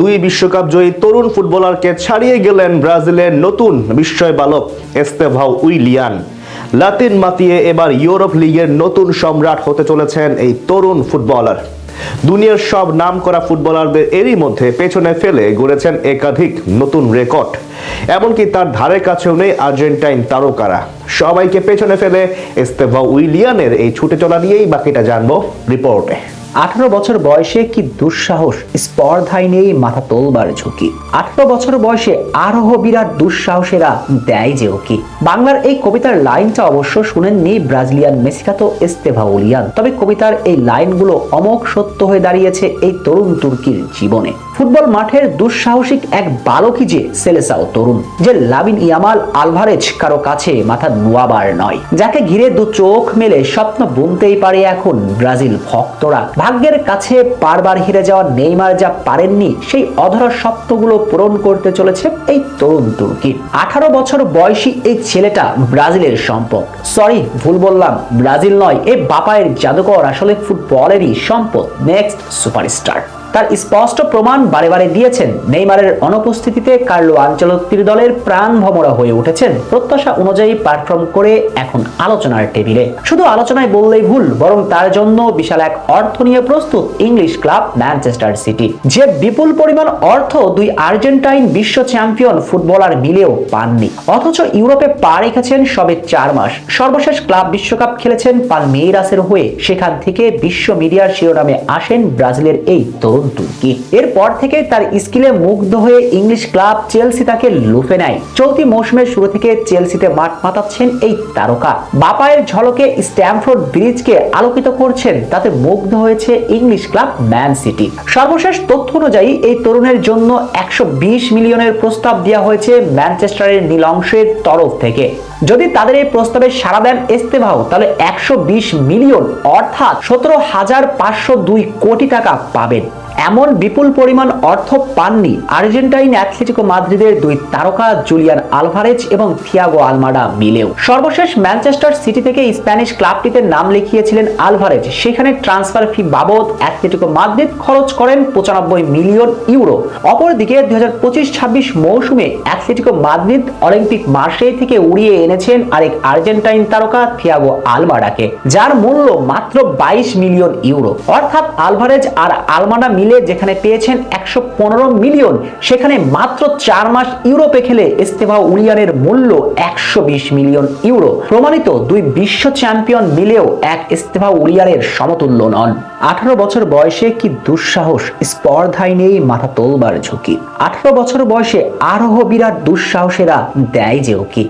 দুই বিশ্বকাপ জয়ী তরুণ ফুটবলারকে ছাড়িয়ে গেলেন ব্রাজিলের নতুন বালক এস্তেভাও উইলিয়ান। লাতিন মাতিয়ে এবার ইউরোপ লিগের নতুন সম্রাট হতে চলেছেন এই তরুণ ফুটবলার। দুনিয়ার সব নামকরা ফুটবলারদের এরই মধ্যে পেছনে ফেলে গড়েছেন একাধিক নতুন রেকর্ড। এমনকি তার ধারে কাছেও নেই আর্জেন্টাইন তারকারা। সবাইকে পেছনে ফেলে এস্তেভা উইলিয়ানের এই ছুটে চলা নিয়েই বাকিটা জানব রিপোর্টে। আঠারো বছর বয়সে কি দুঃসাহস? স্পর্ধায় নেই মাথা তোলবার ঝুঁকি। আঠারো বছর বয়সে আরোহ বিরাট দুঃসাহসেরা দেয় যে ওকে। বাংলার এই কবিতার লাইনটা অবশ্য শুনেননি ব্রাজিলিয়ান মেসিকাতো এস্তেভা উলিয়ান। তবে কবিতার এই লাইনগুলো অমোক সত্য হয়ে দাঁড়িয়েছে এই তরুণ তুর্কির জীবনে। ফুটবল মাঠের দুঃসাহসিক এক বালকই যে সেলেসাও তরুণ, যে লাবিন ইয়ামাল আলভারেজ কারও কাছে মাথা নোয়াবার নয়, যাকে ঘিরে দু চোখ মেলে স্বপ্ন বুনতেই পারে এখন ব্রাজিল ভক্তরা। ভাগ্যের কাছে বারবার হেরে যাওয়া নেইমার যা পারেননি, সেই অধরা স্বপ্নগুলো পূরণ করতে চলেছে এই তরুণ তুর্কি। আঠারো বছর বয়সী এই ছেলেটা ব্রাজিলের সম্পদ। সরি, ভুল বললাম, ব্রাজিল নয়, এ বাপায়ের জাদুকর, আসলে ফুটবলেরই সম্পদ নেক্সট সুপারস্টার তার স্পষ্ট প্রমাণ বারে বারে দিয়েছেন। নেইমারের অনুপস্থিতিতে কার্লো আঞ্চলত্তির দলের প্রাণ ভমরা হয়ে উঠেছেন। প্রত্যাশা অনুযায়ী পারফর্ম করে এখন আলোচনার টেবিলে। শুধু আলোচনায় বললেই ভুল, বরং তার জন্য বিশাল এক অর্থ নিয়ে প্রস্তুত ইংলিশ ক্লাব ম্যানচেস্টার সিটি। যে বিপুল পরিমাণ অর্থ দুই আর্জেন্টাইন বিশ্ব চ্যাম্পিয়ন ফুটবলার মিলেও পাননি। অথচ ইউরোপে পা রেখেছেন সবে চার মাস। সর্বশেষ ক্লাব বিশ্বকাপ খেলেছেন পালমেইরাসের হয়ে। সেখান থেকে বিশ্ব মিডিয়ার শিরোনামে আসেন ব্রাজিলের এই তরুণ। তুর্কি এরপর থেকে তার স্কিলে মুগ্ধ হয়ে ইংলিশ ক্লাব চেলসি তাকে লুফে নেয়। চলতি মৌসুমের শুরু থেকে চেলসিতে মাঠ মাতাচ্ছেন এই তারকা। বাপায়ের ঝলকে স্ট্যামফোর্ড ব্রিজকে আলোকিত করছেন, তাতে মুগ্ধ হয়েছে ইংলিশ ক্লাব ম্যান সিটি। সর্বশেষ তথ্য অনুযায়ী এই তরুণের জন্য একশো মিলিয়নের প্রস্তাব দেওয়া হয়েছে ম্যানচেস্টারের নীল অংশের তরফ থেকে। যদি তাদের এই প্রস্তাবে সাড়া দেন এস্তেভাও তাহলে একশো বিশ মিলিয়ন, অর্থাৎ সতেরো হাজার পাঁচশো দুই কোটি টাকা পাবেন। এমন বিপুল পরিমাণ অর্থ পাননি আর্জেন্টাইন অ্যাথলেটিকো মাদ্রিদের দুই তারকা জুলিয়ান আলভারেজ এবং থিয়াগো আলমাডা মিলেও। সর্বশেষ ম্যানচেস্টার সিটি থেকে স্প্যানিশ ক্লাবটিতে নাম লিখিয়েছিলেন আলভারেজ। সেখানে ট্রান্সফার ফি বাবদ অ্যাথলেটিকো মাদ্রিদ খরচ করেন পঁচানব্বই মিলিয়ন ইউরো। অপরদিকে দুই হাজার পঁচিশ ছাব্বিশ মৌসুমে অ্যাথলেটিকো মাদ্রিদ অলিম্পিক মার্সে থেকে উড়িয়ে এনেছেন আরেক আর্জেন্টাইন তারকা থিয়াগো আলমাডাকে, যার মূল্য মাত্র বাইশ মিলিয়ন ইউরো। অর্থাৎ আলভারেজ আর আলমাডা মিলে যেখানে পেয়েছেন একশো পনেরো মিলিয়ন, সেখানে মাত্র চার মাস ইউরোপে খেলে এস্তেভা উলিয়ানের মূল্য একশো বিশ মিলিয়ন ইউরো। প্রমাণিত দুই বিশ্ব চ্যাম্পিয়ন মিলেও এক এস্তেভা উলিয়ানের সমতুল্য নন। আঠারো বছর বয়সে কি দুঃসাহস, স্পর্ধায় নেই মাথা তোলবার ঝুঁকি। আঠারো বছর বয়সে আরোহ বিরাট দুঃসাহসেরা দেয় যে ওকি।